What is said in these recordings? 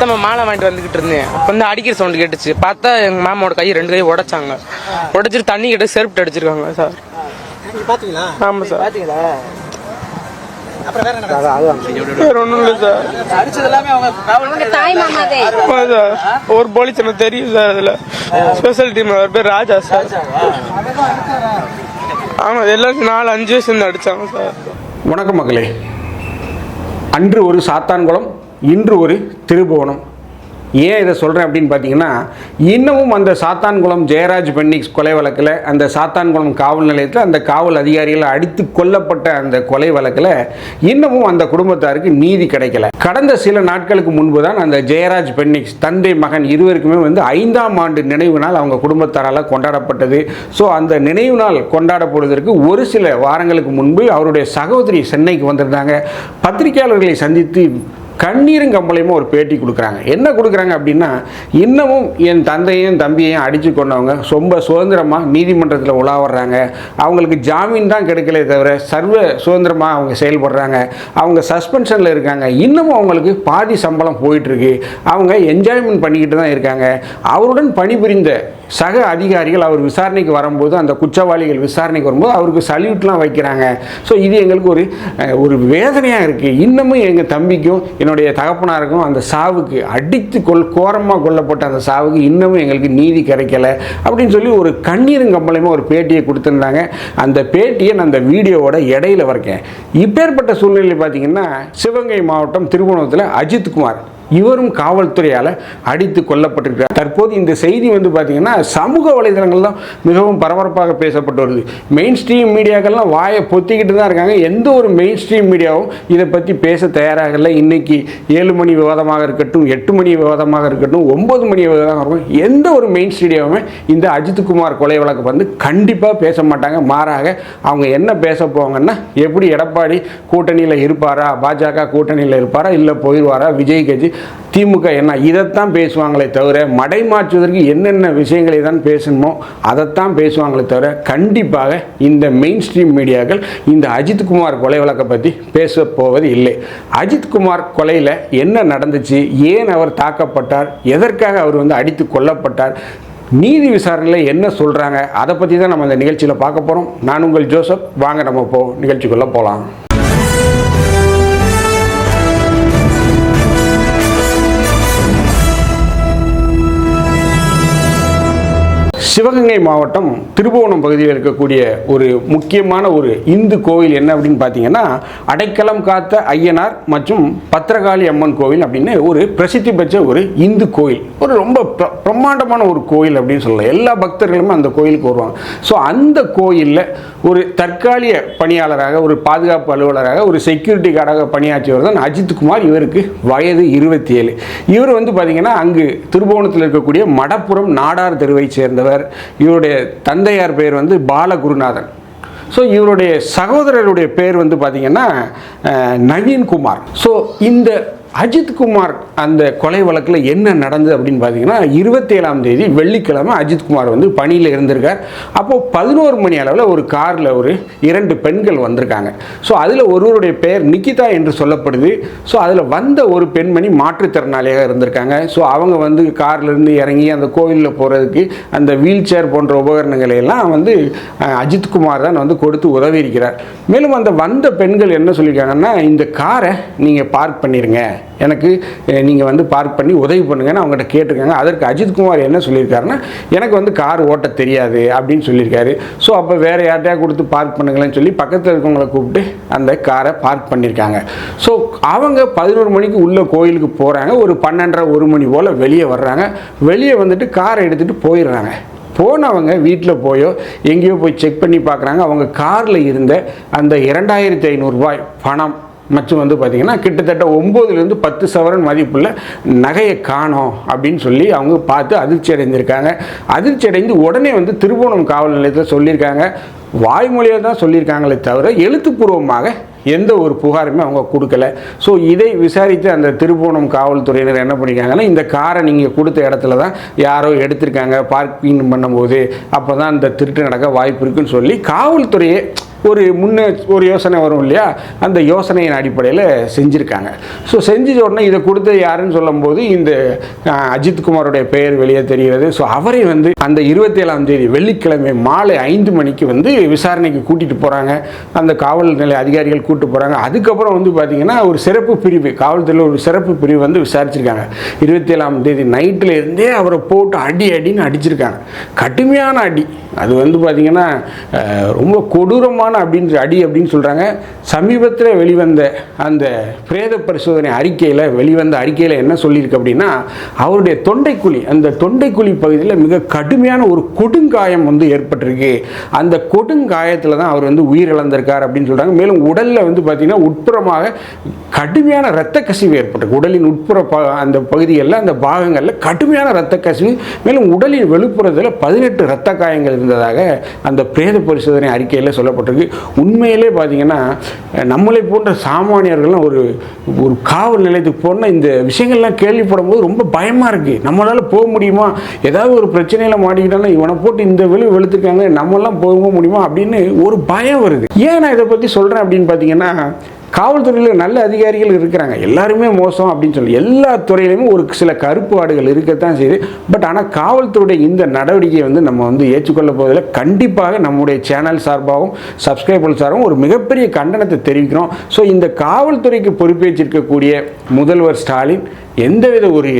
நம்ம மாலை வாங்கிட்டு வந்துகிட்டு இருந்தேன். அப்போ வந்து அடிக்கிற சவுண்ட் கேட்டுச்சு. பார்த்தா எங்க மாமாவோட கை ரெண்டு கை உடைச்சாங்க. உடைச்சிட்டு தண்ணி கிட்ட செருப்பு அடிச்சிருக்காங்க சார். நீங்க பாத்தீங்களா? ஆமா சார். பாத்தீங்களா? அப்புறம் வேற என்ன வேற ஒன்றும் இல்லை சார். அடிச்சது எல்லாமே அவங்க காவல் தாய் மாமாதே ஆமா சார். ஒரு போலீஸ் எனக்கு தெரியும் சார் அதில். ஸ்பெஷல் டீம் அவர் பேர் ராஜா சார். ஆமாம் எல்லாம் நாலு அஞ்சு இருந்து அடிச்சாங்க சார். வணக்கம் மக்களே. அன்று ஒரு சாத்தான்குளம் இன்று ஒரு திருபுவனம். ஏன் இதை சொல்கிறேன் அப்படின்னு பார்த்தீங்கன்னா இன்னமும் அந்த சாத்தான்குளம் ஜெயராஜ் பென்னிக்ஸ் கொலை வழக்கில் அந்த சாத்தான்குளம் காவல் நிலையத்தில் அந்த காவல் அதிகாரிகள் அடித்து கொல்லப்பட்ட அந்த கொலை வழக்கில் இன்னமும் அந்த குடும்பத்தாருக்கு நீதி கிடைக்கல. கடந்த சில நாட்களுக்கு முன்பு தான் அந்த ஜெயராஜ் பென்னிக்ஸ் தந்தை மகன் இருவருக்குமே வந்து ஐந்தாம் ஆண்டு நினைவு நாள் அவங்க குடும்பத்தாரால் கொண்டாடப்பட்டது. ஸோ அந்த நினைவு நாள் கொண்டாடப்படுவதற்கு ஒரு சில வாரங்களுக்கு முன்பு அவருடைய சகோதரி சென்னைக்கு வந்திருந்தாங்க. பத்திரிகையாளர்களை சந்தித்து கண்ணீரும் கம்பளையுமா ஒரு பேட்டி கொடுக்குறாங்க. என்ன கொடுக்குறாங்க அப்படின்னா இன்னமும் என் தந்தையும் தம்பியையும் அடித்து கொண்டவங்க ரொம்ப சுதந்திரமாக நீதிமன்றத்தில் உலாவறாங்க அவங்களுக்கு ஜாமீன் தான் கிடைக்கலே தவிர சர்வ சுதந்திரமாக அவங்க செயல்படுறாங்க. அவங்க சஸ்பென்ஷனில் இருக்காங்க. இன்னமும் அவங்களுக்கு பாதி சம்பளம் போயிட்டுருக்கு அவங்க என்ஜாய்மெண்ட் பண்ணிக்கிட்டு தான் இருக்காங்க. அவருடன் பணிபுரிந்த சக அதிகாரிகள் அவர் விசாரணைக்கு வரும்போது அந்த குற்றவாளிகள் விசாரணைக்கு வரும்போது அவருக்கு சல்யூட்லாம் வைக்கிறாங்க. ஸோ இது எங்களுக்கு ஒரு ஒரு வேதனையாக இருக்குது இன்னமும் எங்கள் தம்பிக்கும் என்னுடைய தகப்பனாருக்கும் அந்த சாவுக்கு அடித்து கொல் கோரமாக கொல்லப்பட்ட அந்த சாவுக்கு இன்னமும் எங்களுக்கு நீதி கிடைக்கல அப்படின்னு சொல்லி ஒரு கண்ணீரும் கம்பளையுமா ஒரு பேட்டியை கொடுத்துருந்தாங்க. அந்த பேட்டியை நான் அந்த வீடியோவோட இடையில வரைக்கேன். இப்பேற்பட்ட சூழ்நிலை பார்த்தீங்கன்னா சிவகங்கை மாவட்டம் திருவண்ணத்தில் அஜித்குமார் இவரும் காவல்துறையால் அடித்து கொல்லப்பட்டிருக்கிறார். தற்போது இந்த செய்தி வந்து பார்த்தீங்கன்னா சமூக வலைதளங்கள் தான் மிகவும் பரபரப்பாக பேசப்பட்டு வருது. மெயின் ஸ்ட்ரீம் மீடியாக்கள்லாம் வாயை பொத்திக்கிட்டு தான் இருக்காங்க. எந்த ஒரு மெயின் ஸ்ட்ரீம் மீடியாவும் இதை பற்றி பேச தயாராகல இன்றைக்கி ஏழு மணி விவாதமாக இருக்கட்டும் எட்டு மணி விவாதமாக இருக்கட்டும் ஒம்பது மணி விவாதமாக இருக்கட்டும் எந்த ஒரு மெயின் ஸ்ட்ரீடியாவுமே இந்த அஜித்குமார் கொலை வழக்கு வந்து கண்டிப்பாக பேச மாட்டாங்க. மாறாக அவங்க என்ன பேச போவாங்கன்னா எப்படி எடப்பாடி கூட்டணியில் இருப்பாரா பாஜக கூட்டணியில் இருப்பாரா இல்லை போயிடுவாரா விஜய் கட்சி திமுக என்ன இதைத்தான் பேசுவாங்களே தவிர மடைமாற்றுவதற்கு என்னென்ன விஷயங்களை தான் பேசணுமோ அதைத்தான் பேசுவாங்களே தவிர கண்டிப்பாக இந்த மெயின் ஸ்ட்ரீம் மீடியாக்கள் இந்த அஜித்குமார் கொலை வழக்கை பற்றி பேச போவது இல்லை. அஜித்குமார் கொலையில் என்ன நடந்துச்சு ஏன் அவர் தாக்கப்பட்டார் எதற்காக அவர் வந்து அடித்து கொல்லப்பட்டார் நீதி விசாரணையில் என்ன சொல்கிறாங்க அதை பற்றி தான் நம்ம இந்த நிகழ்ச்சியில் பார்க்க போகிறோம் நான் உங்கள் ஜோசப் வாங்க நம்ம போ நிகழ்ச்சிக்குள்ளே போகலாம் சிவகங்கை மாவட்டம் திருபுவனம் பகுதியில் இருக்கக்கூடிய ஒரு முக்கியமான ஒரு இந்து கோவில் என்ன அப்படின்னு பார்த்தீங்கன்னா அடைக்கலம் காத்த ஐயனார் மற்றும் பத்திரகாளி அம்மன் கோவில் அப்படின்னு ஒரு பிரசித்தி பெற்ற ஒரு இந்து கோயில் ஒரு ரொம்ப பிரம்மாண்டமான ஒரு கோயில் அப்படின்னு சொல்லலாம். எல்லா பக்தர்களுமே அந்த கோயிலுக்கு வருவாங்க. ஸோ அந்த கோயிலில் ஒரு தற்காலிக பணியாளராக ஒரு பாதுகாப்பு அலுவலராக ஒரு செக்யூரிட்டி கார்டாக பணியாற்றியவர் தான் அஜித்குமார் இவருக்கு வயது இருபத்தி ஏழு. இவர் வந்து பார்த்தீங்கன்னா அங்கு திருபுவனத்தில் இருக்கக்கூடிய மடப்புறம் நாடார் தெருவை சேர்ந்தவர். இவருடைய தந்தையார் பெயர் வந்து பாலகுருநாதன். ஸோ இவருடைய சகோதரருடைய பேர் வந்து பார்த்தீங்கன்னா நவீன்குமார். ஸோ இந்த அஜித்குமார் அந்த கொலை வழக்கில் என்ன நடந்தது அப்படின்னு பார்த்தீங்கன்னா இருபத்தேழாம் தேதி வெள்ளிக்கிழமை அஜித்குமார் வந்து பணியில் இருந்திருக்கார். அப்போது பதினோரு மணி அளவில் ஒரு காரில் ஒரு இரண்டு பெண்கள் வந்திருக்காங்க. ஸோ அதில் ஒருவருடைய பெயர் நிக்கிதா என்று சொல்லப்படுது. ஸோ அதில் வந்த ஒரு பெண்மணி மாற்றுத்திறனாளியாக இருந்திருக்காங்க. ஸோ அவங்க வந்து கார்லேருந்து இறங்கி அந்த கோவிலில் போகிறதுக்கு அந்த வீல் சேர் போன்ற உபகரணங்களை எல்லாம் வந்து அஜித்குமார் தான் வந்து கொடுத்து உதவி இருக்கிறார் மேலும் அந்த வந்த பெண்கள் என்ன சொல்லியிருக்காங்கன்னா இந்த காரை நீங்கள் பார்க் பண்ணிடுங்க எனக்கு நீங்கள் வந்து பார்க் பண்ணி உதவி பண்ணுங்கன்னு அவங்ககிட்ட கேட்டிருக்காங்க. அதற்கு அஜித்குமார் என்ன சொல்லியிருக்காருன்னா எனக்கு வந்து கார் ஓட்ட தெரியாது அப்படின்னு சொல்லியிருக்காரு. ஸோ அப்போ வேறு யார்ட்டையா கொடுத்து பார்க் பண்ணுங்களேன்னு சொல்லி பக்கத்தில் இருக்கவங்களை கூப்பிட்டு அந்த காரை பார்க் பண்ணியிருக்காங்க. ஸோ அவங்க பதினோரு மணிக்கு உள்ள கோயிலுக்கு போகிறாங்க ஒரு பன்னெண்டரை ஒரு மணி போல் வெளியே வர்றாங்க. வெளியே வந்துட்டு காரை எடுத்துகிட்டு போயிடுறாங்க. போனவங்க வீட்டில் போயோ எங்கேயோ போய் செக் பண்ணி பார்க்குறாங்க. அவங்க காரில் இருந்த அந்த இரண்டாயிரத்தி ஐநூறுரூபாய் பணம் மற்றும் வந்து பார்த்திங்கன்னா கிட்டத்தட்ட ஒம்போதுலேருந்து பத்து சவரன் மதிப்புள்ள நகையை காணோம் அப்படின்னு சொல்லி அவங்க பார்த்து அதிர்ச்சி அடைந்திருக்காங்க. அதிர்ச்சி அடைந்து உடனே வந்து திருவோணம் காவல் நிலையத்தில் சொல்லியிருக்காங்க. வாய்மொழியாக தான் சொல்லியிருக்காங்களே தவிர எழுத்துப்பூர்வமாக எந்த ஒரு புகாருமே அவங்க கொடுக்கல. ஸோ இதை விசாரித்து அந்த திருப்போணம் காவல்துறையினர் என்ன பண்ணியிருக்காங்கன்னா இந்த காரை நீங்கள் கொடுத்த இடத்துல தான் யாரோ எடுத்திருக்காங்க பார்க்கிங் பண்ணும்போது. அப்போ தான் இந்த திருட்டு நடக்க வாய்ப்பு இருக்குன்னு சொல்லி காவல்துறையை ஒரு முன்னே ஒரு யோசனை வரும் இல்லையா? அந்த யோசனையின் அடிப்படையில் செஞ்சுருக்காங்க. ஸோ செஞ்ச உடனே இதை கொடுத்தது யாருன்னு சொல்லும்போது இந்த அஜித்குமாரோடைய அஜித் பெயர் வெளியே தெரிகிறது. ஸோ அவரை வந்து அந்த இருபத்தேழாம் தேதி வெள்ளிக்கிழமை மாலை ஐந்து மணிக்கு வந்து விசாரணைக்கு கூட்டிகிட்டு போகிறாங்க அந்த காவல் நிலைய அதிகாரிகள் கூட்டு போகிறாங்க அதுக்கப்புறம் வந்து பார்த்திங்கன்னா ஒரு சிறப்பு பிரிவு காவல்துறையில் ஒரு சிறப்பு பிரிவு வந்து விசாரிச்சிருக்காங்க. இருபத்தேழாம் தேதி நைட்டில் இருந்தே அவரை போட்டு அடி அடின்னு அடிச்சிருக்காங்க. கடுமையான அடி. அது வந்து பார்த்திங்கன்னா ரொம்ப கொடூரமான அப்படின்ற அடி அப்படின்னு சொல்கிறாங்க சமீபத்தில் வெளிவந்த அந்த பிரேத பரிசோதனை அறிக்கையில் வெளிவந்த அறிக்கையில் என்ன சொல்லியிருக்கு அப்படின்னா அவருடைய தொண்டைக்குழி அந்த தொண்டைக்குழி பகுதியில் மிக கடுமையான ஒரு கொடுங்காயம் வந்து ஏற்பட்டிருக்கு. அந்த கொடுங்காயத்தில் தான் அவர் வந்து உயிரிழந்திருக்கார் அப்படின்னு சொல்கிறாங்க மேலும் உடலில் வந்து பார்த்திங்கன்னா உட்புறமாக கடுமையான இரத்த கசிவு ஏற்பட்டிருக்கு. உடலின் உட்புற ப அந்த பகுதிகளில் அந்த பாகங்களில் கடுமையான இரத்த கசிவு மேலும் உடலின் வெளிப்புறத்தில் பதினெட்டு இரத்த காயங்கள் இருந்ததாக அந்த பிரேத பரிசோதனை அறிக்கையில் சொல்லப்பட்டிருக்கு. உண்மையிலே பார்த்தீங்கன்னா நம்மளை போன்ற சாமானியர்கள்லாம் ஒரு ஒரு காவல் நிலையத்துக்கு போனால் இந்த விஷயங்கள்லாம் கேள்விப்படும் போது ரொம்ப பயமாக இருக்குது நம்மளால் போக முடியுமா? ஏதாவது ஒரு பிரச்சனையில் மாட்டிக்கிட்டாலும் இவனை போட்டு இந்த விளைவு வெளுத்துருக்காங்க நம்மளாம் போக முடியுமா அப்படின்னு ஒரு பயம் வருது. ஏன் நான் இதை பற்றி சொல்கிறேன் அப்படின்னு பார்த்தீங்கன்னா காவல்துறையில் நல்ல அதிகாரிகள் இருக்கிறாங்க. எல்லாருமே மோசம் அப்படின்னு சொல்லி எல்லா துறையிலுமே ஒரு சில கருப்பாடுகள் இருக்கத்தான் செய்யுது. பட் ஆனால் காவல்துறையுடைய இந்த நடவடிக்கையை வந்து நம்ம வந்து ஏற்றுக்கொள்ள போவதில் கண்டிப்பாக நம்முடைய சேனல் சார்பாகவும் சப்ஸ்கிரைபர் சார்பாகவும் ஒரு மிகப்பெரிய கண்டனத்தை தெரிவிக்கிறோம். ஸோ இந்த காவல்துறைக்கு பொறுப்பேற்றிருக்கக்கூடிய முதல்வர் ஸ்டாலின் எந்தவித ஒரு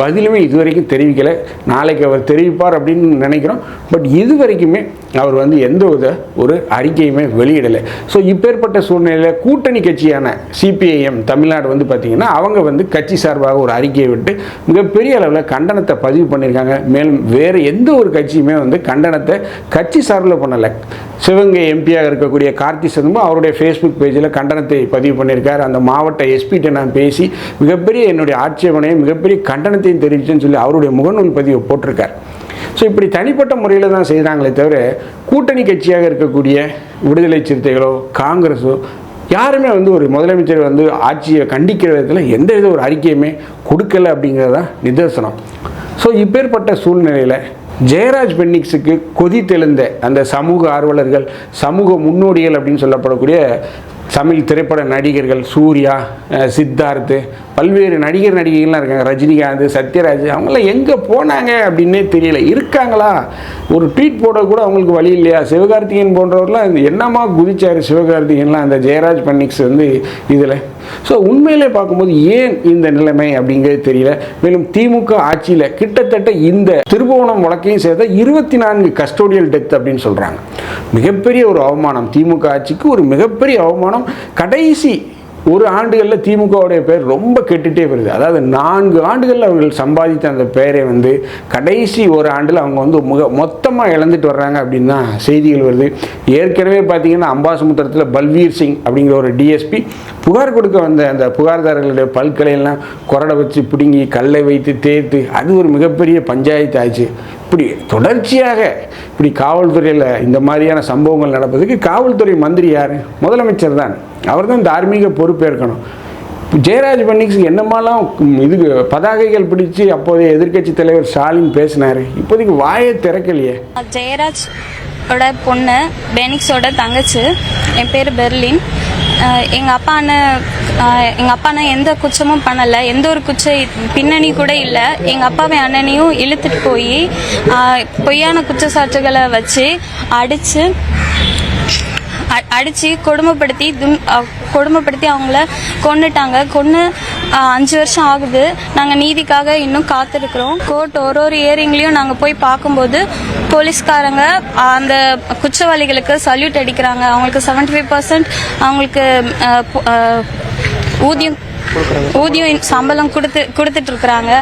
பதிலுமே இதுவரைக்கும் தெரிவிக்கலை. நாளைக்கு அவர் தெரிவிப்பார் அப்படின்னு நினைக்கிறோம். பட் இது வரைக்குமே அவர் வந்து எந்த வித ஒரு அறிக்கையுமே வெளியிடலை. ஸோ இப்பேற்பட்ட சூழ்நிலையில் கூட்டணி கட்சியான சிபிஐஎம் தமிழ்நாடு வந்து பார்த்திங்கன்னா அவங்க வந்து கட்சி சார்பாக ஒரு அறிக்கையை விட்டு மிகப்பெரிய அளவில் கண்டனத்தை பதிவு பண்ணியிருக்காங்க. மேலும் வேறு எந்த ஒரு கட்சியுமே வந்து கண்டனத்தை கட்சி சார்பில் பண்ணலை. சிவகங்கை எம்பியாக இருக்கக்கூடிய கார்த்தி சிதம்பரம் அவருடைய ஃபேஸ்புக் பேஜில் கண்டனத்தை பதிவு பண்ணியிருக்கார். அந்த மாவட்ட எஸ்பிகிட்ட நான் பேசி மிகப்பெரிய என்னுடைய ஆட்சேபனையும் மிகப்பெரிய கண்டனத்தையும் தெரிவிச்சேன்னு சொல்லி அவருடைய முகநூல் பதிவை போட்டிருக்கார். ஸோ இப்படி தனிப்பட்ட முறையில் தான் செய்கிறாங்களே தவிர கூட்டணி கட்சியாக இருக்கக்கூடிய விடுதலை சிறுத்தைகளோ காங்கிரஸோ யாருமே வந்து ஒரு முதலமைச்சர் வந்து ஆட்சியை கண்டிக்கிற விதத்தில் எந்த வித ஒரு அறிக்கையுமே கொடுக்கல அப்படிங்கிறது தான் நிதர்சனம். ஸோ இப்பேற்பட்ட சூழ்நிலையில் ஜெயராஜ் பென்னிக்ஸுக்கு கொதி தெளிந்த அந்த சமூக ஆர்வலர்கள் சமூக முன்னோடிகள் அப்படின்னு சொல்லப்படக்கூடிய தமிழ் திரைப்பட நடிகர்கள் சூர்யா சித்தார்த்து பல்வேறு நடிகர் நடிகைகள்லாம் இருக்காங்க. ரஜினிகாந்த் சத்யராஜ் அவங்களாம் எங்கே போனாங்க அப்படின்னே தெரியல. இருக்காங்களா? ஒரு ட்வீட் போட கூட அவங்களுக்கு வழி இல்லையா? சிவகார்த்திகேயன் போன்றவர்லாம் இந்த என்னமா குதிச்சார் சிவகார்த்திகேயன்லாம் அந்த ஜெயராஜ் பன்னிக்ஸ் வந்து இதில். ஸோ உண்மையிலே பார்க்கும்போது ஏன் இந்த நிலைமை அப்படிங்கிறது தெரியல. மேலும் திமுக ஆட்சியில் கிட்டத்தட்ட இந்த திருபுவனம் வழக்கையும் சேர்த்த இருபத்தி நான்கு கஸ்டோடியல் டெத் அப்படின்னு சொல்கிறாங்க மிகப்பெரிய ஒரு அவமானம். திமுக ஆட்சிக்கு ஒரு மிகப்பெரிய அவமானம். கடைசி ஒரு ஆண்டுகளில் திமுகவுடைய பேர் ரொம்ப கெட்டுட்டே வருது. அதாவது நான்கு ஆண்டுகளில் அவர்கள் சம்பாதித்த அந்த பெயரை வந்து கடைசி ஒரு ஆண்டில் அவங்க வந்து முக மொத்தமாக இழந்துட்டு வர்றாங்க அப்படின்னு தான் செய்திகள் வருது. ஏற்கனவே பார்த்தீங்கன்னா அம்பாசமுத்திரத்தில் பல்வீர் சிங் அப்படிங்கிற ஒரு டிஎஸ்பி புகார் கொடுக்க வந்த அந்த புகார்தாரர்களுடைய பல்கலையெல்லாம் கொரட கொரடை வச்சு பிடுங்கி கல்லை வைத்து தேர்த்து அது ஒரு மிகப்பெரிய பஞ்சாயத்து ஆச்சு. இப்படி தொடர்ச்சியாக இப்படி காவல்துறையில் இந்த மாதிரியான சம்பவங்கள் நடப்பதுக்கு காவல்துறை மந்திரி யார்? முதலமைச்சர் தான். அவர் தான் தார்மீக பொறுப்பேற்கணும். ஜெயராஜ் பன்னிக்ஸுக்கு என்னமாலாம் இது பதாகைகள் பிடிச்சு அப்போதைய எதிர்க்கட்சி தலைவர் ஸ்டாலின் பேசினார். இப்போதைக்கு வாயை திறக்கலையே. ஜெயராஜ் ஓட பொண்ணு பெனிக்ஸோட தங்கச்சி என் பேர் பெர்லின். எங்கள் அப்பா அண்ணன் எங்கள் அப்பா அண்ணன் எந்த குச்சமும் பண்ணலை. எந்த ஒரு குச்ச பின்னணி கூட இல்லை. எங்கள் அப்பாவை அண்ணனையும் இழுத்துட்டு போய் பொய்யான குற்றச்சாட்டுகளை வச்சு அடித்து அடித்து கொடுமைப்படுத்தி துன் கொடுமைப்படுத்தி அவங்கள கொன்னுட்டாங்க. கொன்று அஞ்சு வருஷம் ஆகுது. நாங்கள் நீதிக்காக இன்னும் காத்திருக்கிறோம். கோர்ட் ஒரு ஒரு இயரிங்லையும் நாங்கள் போய் பார்க்கும்போது போலீஸ்காரங்க அந்த குற்றவாளிகளுக்கு சல்யூட் அடிக்கிறாங்க. அவங்களுக்கு செவன்டி ஃபைவ் பர்சன்ட் அவங்களுக்கு ஊதியம் ஊதியம் சம்பளம் கொடுத்து கொடுத்துட்டு இருக்கிறாங்க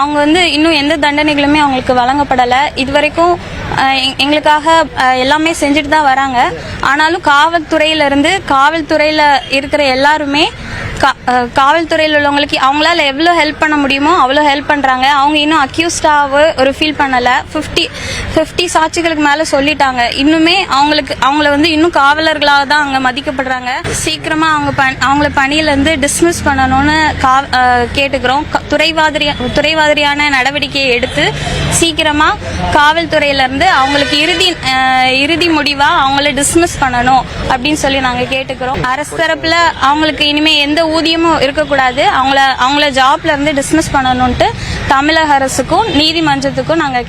அவங்க வந்து இன்னும் எந்த தண்டனைகளுமே அவங்களுக்கு வழங்கப்படலை. இது வரைக்கும் எங்களுக்காக எல்லாமே செஞ்சுட்டு தான் வராங்க. ஆனாலும் காவல்துறையிலிருந்து காவல்துறையில் இருக்கிற எல்லாருமே காவல்துறையில் உள்ளவங்களுக்கு அவங்களால எவ்வளோ ஹெல்ப் பண்ண முடியுமோ அவ்வளோ ஹெல்ப் பண்ணுறாங்க அவங்க இன்னும் அக்யூஸ்டாக ஒரு ஃபீல் பண்ணலை. ஃபிஃப்டி ஃபிஃப்டி சாட்சிகளுக்கு மேலே சொல்லிட்டாங்க. இன்னுமே அவங்களுக்கு அவங்கள வந்து இன்னும் காவலர்களாக தான் அங்கே மதிக்கப்படுறாங்க. சீக்கிரமாக அவங்க பண் அவங்கள பணியிலேருந்து டிஸ்மிஸ் பண்ணணும்னு கா கேட்டுக்கிறோம். க- துறைவாதிரி துறைவாதிரியான நடவடிக்கையை எடுத்து சீக்கிரமாக காவல்துறையிலேருந்து அவங்களுக்கு இறுதி இறுதி முடிவாக அவங்கள டிஸ்மிஸ் பண்ணணும் அப்படின்னு சொல்லி நாங்கள் கேட்டுக்கிறோம். அரசு தரப்பில் அவங்களுக்கு இனிமேல் எந்த ஊதியமும் இருக்கக்கூடாது. அவங்கள அவங்கள ஜாப்லேருந்து டிஸ்மிஸ் பண்ணணும்ட்டு தமிழக அரசுக்கும் நீதிமன்றத்துக்கும் நாங்கள்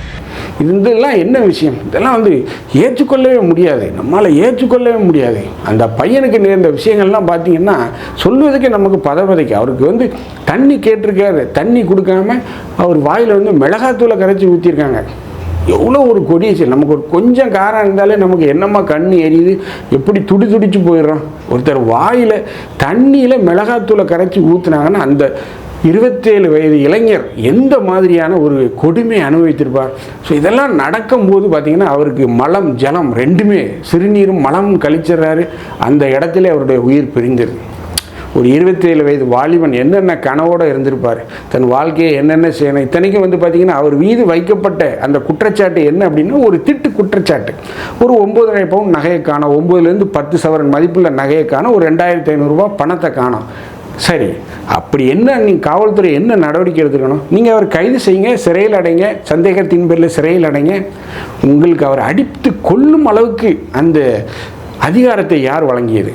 இதெல்லாம் என்ன விஷயம்? இதெல்லாம் வந்து ஏற்றுக்கொள்ளவே முடியாது. நம்மளால் ஏற்றுக்கொள்ளவே முடியாது. அந்த பையனுக்கு நேர்ந்த விஷயங்கள்லாம் பார்த்தீங்கன்னா சொல்வதற்கே நமக்கு பதவதைக்கு. அவருக்கு வந்து தண்ணி கேட்டிருக்காரு. தண்ணி கொடுக்காம அவர் வாயில் வந்து மிளகாத்தூளை கரைச்சி ஊற்றிருக்காங்க எவ்வளோ ஒரு கொடியச்சு நமக்கு ஒரு கொஞ்சம் காரம் இருந்தாலே நமக்கு என்னம்மா கண் எரியுது? எப்படி துடி துடிச்சு போயிடுறோம்? ஒருத்தர் வாயில் தண்ணியில் மிளகாத்தூளை கரைச்சி ஊற்றுனாங்கன்னா அந்த இருபத்தேழு வயது இளைஞர் எந்த மாதிரியான ஒரு கொடுமை அனுபவித்திருப்பார்? ஸோ இதெல்லாம் நடக்கும்போது பார்த்தீங்கன்னா அவருக்கு மலம் ஜலம் ரெண்டுமே சிறுநீரும் மலம் கழிச்சிடுறாரு. அந்த இடத்துல அவருடைய உயிர் பிரிந்திருது ஒரு இருபத்தேழு வயது வாலிபன் என்னென்ன கனவோடு இருந்திருப்பார்? தன் வாழ்க்கையை என்னென்ன செய்யணும்? இத்தனைக்கும் வந்து பார்த்தீங்கன்னா அவர் மீது வைக்கப்பட்ட அந்த குற்றச்சாட்டு என்ன அப்படின்னா ஒரு திட்டு குற்றச்சாட்டு. ஒரு ஒம்பதரை பவுன் நகையை காணோம். ஒம்பதுலேருந்து பத்து சவரன் மதிப்புள்ள நகையை காணும். ஒரு ரெண்டாயிரத்தி ஐநூறுரூவா பணத்தை காணோம். சரி அப்படி என்ன நீங்கள் காவல்துறை என்ன நடவடிக்கை எடுத்துக்கணும் நீங்கள் அவர் கைது செய்யுங்க சிறையில் அடைங்க சந்தேகத்தின் பேரில் சிறையில் அடைங்க. உங்களுக்கு அவர் அடித்து கொல்லும் அளவுக்கு அந்த அதிகாரத்தை யார் வழங்கியது?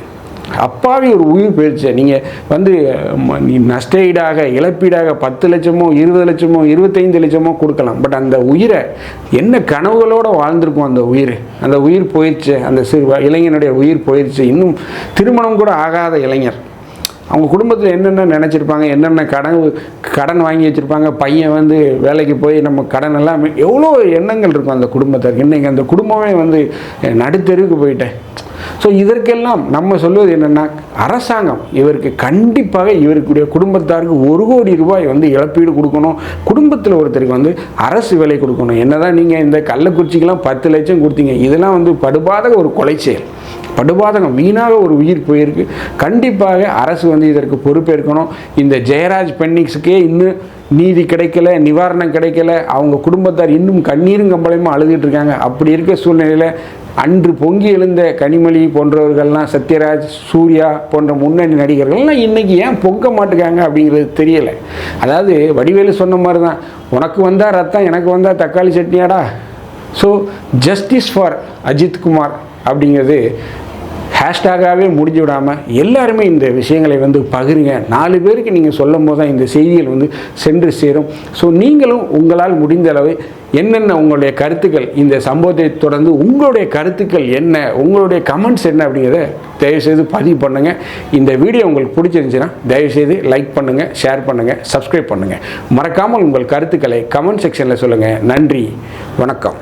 அப்பாவி ஒரு உயிர் போயிடுச்சு. நீங்கள் வந்து நீ நஷ்டஈடாக இழப்பீடாக பத்து லட்சமோ இருபது லட்சமோ இருபத்தைந்து லட்சமோ கொடுக்கலாம். பட் அந்த உயிரை என்ன கனவுகளோடு வாழ்ந்திருக்கும் அந்த உயிர்? அந்த உயிர் போயிடுச்சு அந்த சிறு இளைஞனுடைய உயிர் போயிடுச்சு. இன்னும் திருமணம் கூட ஆகாத இளைஞர். அவங்க குடும்பத்தில் என்னென்ன நினச்சிருப்பாங்க என்னென்ன கடன் கடன் வாங்கி வச்சுருப்பாங்க பையன் வந்து வேலைக்கு போய் நம்ம கடன் எல்லாம் எவ்வளோ எண்ணங்கள் இருக்கும் அந்த குடும்பத்திற்கு இன்றைக்கி அந்த குடும்பமே வந்து நடுத்தெருவுக்கு போயிட்டேன். ஸோ இதற்கெல்லாம் நம்ம சொல்வது என்னென்னா அரசாங்கம் இவருக்கு கண்டிப்பாக இவருக்குடைய குடும்பத்தாருக்கு ஒரு கோடி ரூபாய் வந்து இழப்பீடு கொடுக்கணும். குடும்பத்தில் ஒருத்தருக்கு வந்து அரசு வேலை கொடுக்கணும். என்னதான் நீங்கள் இந்த கள்ளக்குறிச்சிக்கெல்லாம் பத்து லட்சம் கொடுத்தீங்க. இதெல்லாம் வந்து படுபாதக ஒரு கொலை செயல் படுபாதகம் வீணாக ஒரு உயிர் போயிருக்கு. கண்டிப்பாக அரசு வந்து இதற்கு பொறுப்பேற்கணும். இந்த ஜெயராஜ் பென்னிக்ஸுக்கே இன்னும் நீதி கிடைக்கல நிவாரணம் கிடைக்கல. அவங்க குடும்பத்தார் இன்னும் கண்ணீரும் கம்பளையுமா அழுதுட்டு இருக்காங்க. அப்படி இருக்க சூழ்நிலையில் அன்று பொங்கி எழுந்த கனிமொழி போன்றவர்கள்லாம் சத்யராஜ் சூர்யா போன்ற முன்னணி நடிகர்கள்லாம் இன்றைக்கி ஏன் பொங்க மாட்டுக்காங்க அப்படிங்கிறது தெரியலை. அதாவது வடிவேலு சொன்ன மாதிரி தான் உனக்கு வந்தால் ரத்தம் எனக்கு வந்தால் தக்காளி சட்னியாடா? ஸோ ஜஸ்டிஸ் ஃபார் அஜித்குமார் அப்படிங்கிறது ஹேஷ்டாகவே முடிஞ்சு விடாமல் எல்லாருமே இந்த விஷயங்களை வந்து பகிருங்க. நாலு பேருக்கு நீங்கள் சொல்லும் போது தான் இந்த செய்திகள் வந்து சென்று சேரும். ஸோ நீங்களும் உங்களால் முடிந்த அளவு என்னென்ன உங்களுடைய கருத்துக்கள் இந்த சம்பவத்தை தொடர்ந்து உங்களுடைய கருத்துக்கள் என்ன உங்களுடைய கமெண்ட்ஸ் என்ன அப்படிங்கிறத தயவுசெய்து பதிவு பண்ணுங்கள் இந்த வீடியோ உங்களுக்கு பிடிச்சிருந்துச்சுன்னா தயவுசெய்து லைக் பண்ணுங்கள் ஷேர் பண்ணுங்கள் சப்ஸ்கிரைப் பண்ணுங்கள் மறக்காமல் உங்கள் கருத்துக்களை கமெண்ட் செக்ஷனில் சொல்லுங்கள் நன்றி வணக்கம்.